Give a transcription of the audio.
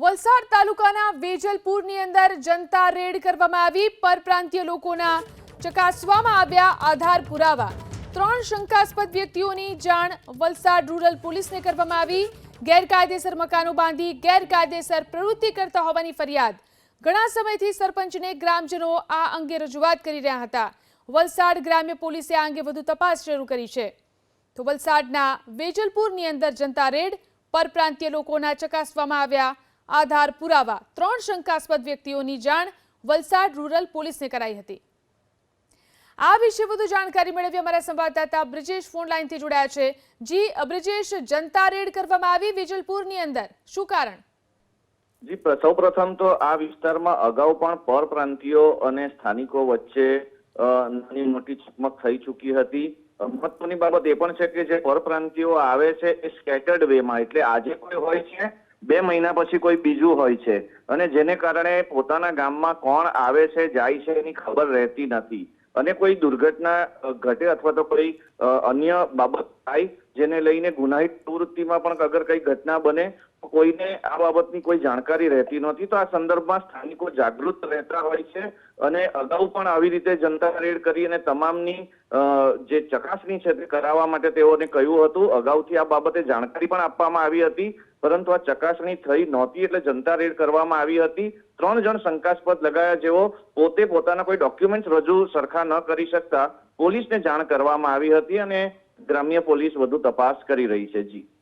વલસાડ તાલુકાના વેજલપુરની અંદર જનતા રેડ કરવામાં આવી. પરપ્રાંતીય લોકોના ચકાસવામાં આવ્યા આધાર પુરાવા. ત્રણ શંકાસ્પદ વ્યક્તિઓની જાણ વલસાડ રૂરલ પોલીસને કરવામાં આવી. ગેરકાયદેસર મકાનો બાંધી ગેરકાયદેસર પ્રવૃત્તિ કરતા હોવાની ફરિયાદ. ઘણા સમયથી સરપંચને ગ્રામજનો આ અંગે રજૂઆત કરી રહ્યા હતા. વલસાડ ગ્રામ્ય પોલીસે આ અંગે વધુ તપાસ શરૂ કરી છે. તો વલસાડના વેજલપુરની અંદર જનતા રેડ, પરપ્રાંતીય લોકોના ચકાસવામાં આવ્યા આધાર પુરાવા. ત્રણ શંકાસ્પદ વ્યક્તિઓની જાણ વલસાડ રૂરલ પોલીસને કરાઈ હતી. આ વિશે વધુ જાણકારી મેળવી અમારા સંવાદદાતા બ્રિજેશ ફોન જોડાયા છે. જી, બ્રિજેશ, જનતા રેડ કરવામાં આવી વેજલપુરની અંદર. શું કારણ? જી સૌ પ્રથમ તો આ વિસ્તારમાં અગાઉ પણ પરપ્રાંતિયો અને સ્થાનિકો વચ્ચે નાની મોટી ચકમક થઈ ચૂકી હતી. મહત્વની બાબત એ પણ છે કે જે પરપ્રાંતિયો આવે છે એ સ્કેટર્ડ વેમાં, એટલે આજે કોઈ હોય છે બે મહિના પછી કોઈ બીજું હોય છે. અને જેને કારણે પોતાના ગામમાં કોણ આવે છે, જાય છે એની ખબર રહેતી નથી. અને કોઈ દુર્ઘટના ઘટે અથવા તો કોઈ અન્ય બાબત થાય જેને લઈને ગુનાહિત પ્રવૃત્તિમાં પણ અગર કઈ ઘટના બને, તો કોઈને આ બાબતની કોઈ જાણકારી રહેતી નથી. તો આ સંદર્ભમાં સ્થાનિકો જાગૃત રહેતા હોય છે અને અગાઉ પણ આવી રીતે જનતા રેડ કરી અને તમામની જે ચકાસણી છે તે કરાવવા માટે તેઓને કહ્યું હતું. અગાઉથી આ બાબતે જાણકારી પણ આપવામાં આવી હતી. પરંતુ આ ચકાસણી થઈ નહોતી એટલે જનતા રેડ કરવામાં આવી હતી. ત્રણ જણ શંકાસ્પદ લગાયા જેઓ પોતે પોતાના કોઈ ડોક્યુમેન્ટ રજૂ સરખા ન કરી શકતા પોલીસને જાણ કરવામાં આવી હતી અને ગ્રામ્ય પોલીસ વધુ તપાસ કરી રહી છે જી.